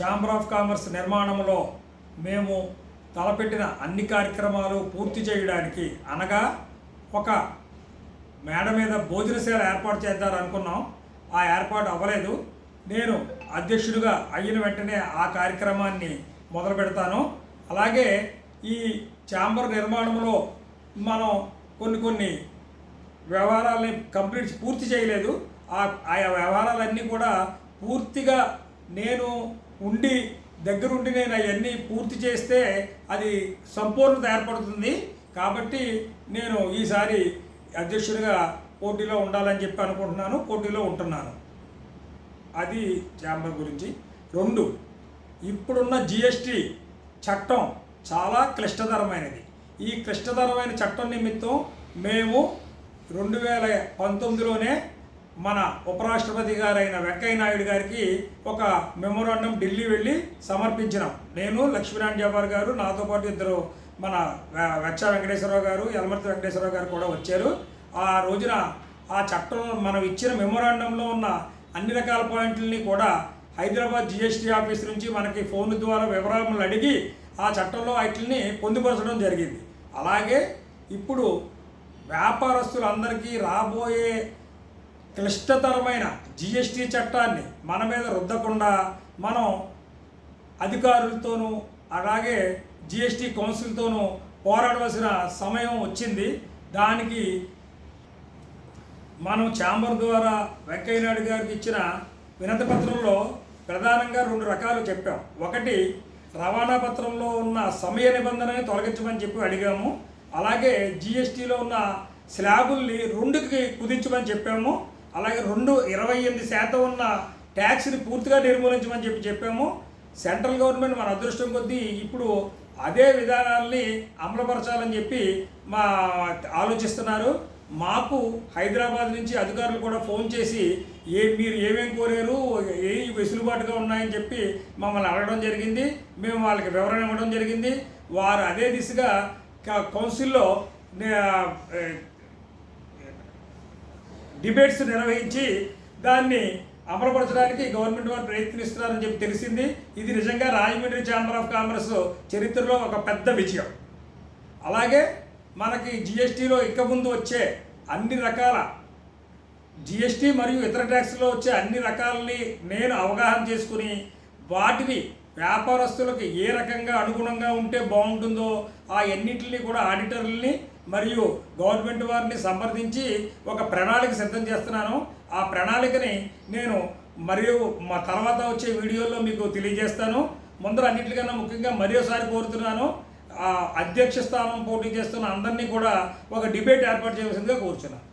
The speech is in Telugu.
ఛాంబర్ ఆఫ్ కామర్స్ నిర్మాణంలో మేము తలపెట్టిన అన్ని కార్యక్రమాలు పూర్తి చేయడానికి అనగా ఒక మేడ మీద భోజనశాల ఏర్పాటు చేద్దాం అనుకున్నాం. ఆ ఏర్పాటు అవ్వలేదు. నేను అధ్యక్షుడిగా అయిన వెంటనే ఆ కార్యక్రమాన్ని మొదలు పెడతాను. అలాగే ఈ ఛాంబర్ నిర్మాణంలో మనం కొన్ని కొన్ని వ్యవహారాలని కంప్లీట్ పూర్తి చేయలేదు. ఆ ఆయా వ్యవహారాలన్నీ కూడా పూర్తిగా నేను ఉండి దగ్గరుండి నేను అవన్నీ పూర్తి చేస్తే అది సంపూర్ణత ఏర్పడుతుంది. కాబట్టి నేను ఈసారి అధ్యక్షుడిగా పోటీలో ఉండాలని చెప్పి అనుకుంటున్నాను పోటీలో ఉంటున్నాను. అది ఛాంబర్ గురించి. రెండు ఇప్పుడున్న జిఎస్టి చట్టం చాలా క్లిష్టతరమైనది. ఈ క్లిష్టతరమైన చట్టం నిమిత్తం మేము రెండు వేల పంతొమ్మిదిలోనే మన ఉపరాష్ట్రపతి గారైన వెంకయ్య నాయుడు గారికి ఒక మెమోరాండం ఢిల్లీ వెళ్ళి సమర్పించినాం. నేను లక్ష్మీనారాయణ జవార్ గారు నాతో పాటు ఇద్దరు మన వె- వెచ్చ వెంకటేశ్వరరావు గారు యలమర్తి వెంకటేశ్వరరావు గారు కూడా వచ్చారు. ఆ రోజున ఆ చట్టం మనం ఇచ్చిన మెమోరాండంలో ఉన్న అన్ని రకాల పాయింట్లని కూడా హైదరాబాద్ జిఎస్టీ ఆఫీస్ నుంచి మనకి ఫోన్ ద్వారా వివరాలను అడిగి ఆ చట్టంలో వాటిని పొందుపరచడం జరిగింది. అలాగే ఇప్పుడు వ్యాపారస్తులందరికీ రాబోయే క్లిష్టతరమైన జిఎస్టీ చట్టాన్ని మన మీద రుద్దకుండా మనం అధికారులతోనూ అలాగే జిఎస్టీ కౌన్సిల్తోనూ పోరాడవలసిన సమయం వచ్చింది. దానికి మనం ఛాంబర్ ద్వారా వెంకయ్య నాయుడు గారికి ఇచ్చిన వినతి పత్రంలో ప్రధానంగా రెండు రకాలు చెప్పాం. ఒకటి రవాణా పత్రంలో ఉన్న సమయ నిబంధనని తొలగించమని చెప్పి అడిగాము. అలాగే జిఎస్టీలో ఉన్న స్లాబుల్ని రెండుకి కుదించమని చెప్పాము. అలాగే రెండు ఇరవై ఎనిమిది శాతం ఉన్న ట్యాక్స్ని పూర్తిగా నిర్మూలించమని చెప్పి చెప్పాము. సెంట్రల్ గవర్నమెంట్ మన అదృష్టం కొద్దీ ఇప్పుడు అదే విధానాల్ని అమలుపరచాలని చెప్పి మా ఆలోచిస్తున్నారు. మాకు హైదరాబాద్ నుంచి అధికారులు కూడా ఫోన్ చేసి ఏ మీరు ఏమేం కోరారు ఏ వెసులుబాటుగా ఉన్నాయని చెప్పి మమ్మల్ని అడగడం జరిగింది. మేము వాళ్ళకి వివరణ ఇవ్వడం జరిగింది. వారు అదే దిశగా కౌన్సిల్లో డిబేట్స్ నిర్వహించి దాన్ని అమలుపరచడానికి గవర్నమెంట్ వారు ప్రయత్నిస్తున్నారని చెప్పి తెలిసింది. ఇది నిజంగా రాజమండ్రి ఛాంబర్ ఆఫ్ కామర్స్ చరిత్రలో ఒక పెద్ద విజయం. అలాగే మనకి జిఎస్టీలో ఇక ముందు వచ్చే అన్ని రకాల జిఎస్టీ మరియు ఇతర ట్యాక్స్లో వచ్చే అన్ని రకాలని నేను అవగాహన చేసుకుని వాటిని వ్యాపారస్తులకు ఏ రకంగా అనుగుణంగా ఉంటే బాగుంటుందో ఆ ఎన్నిటిని కూడా ఆడిటర్లని మరియు గవర్నమెంట్ వారిని సంప్రదించి ఒక ప్రణాళిక సిద్ధం చేస్తున్నాను. ఆ ప్రణాళికని నేను మరియు మా తర్వాత వచ్చే వీడియోలో మీకు తెలియజేస్తాను. ముందర అన్నిటికన్నా ముఖ్యంగా మరోసారి కోరుతున్నాను. ఆ అధ్యక్ష స్థానం పోటీ చేస్తున్న అందరినీ కూడా ఒక డిబేట్ ఏర్పాటు చేయవలసిందిగా కోరుచున్నాను.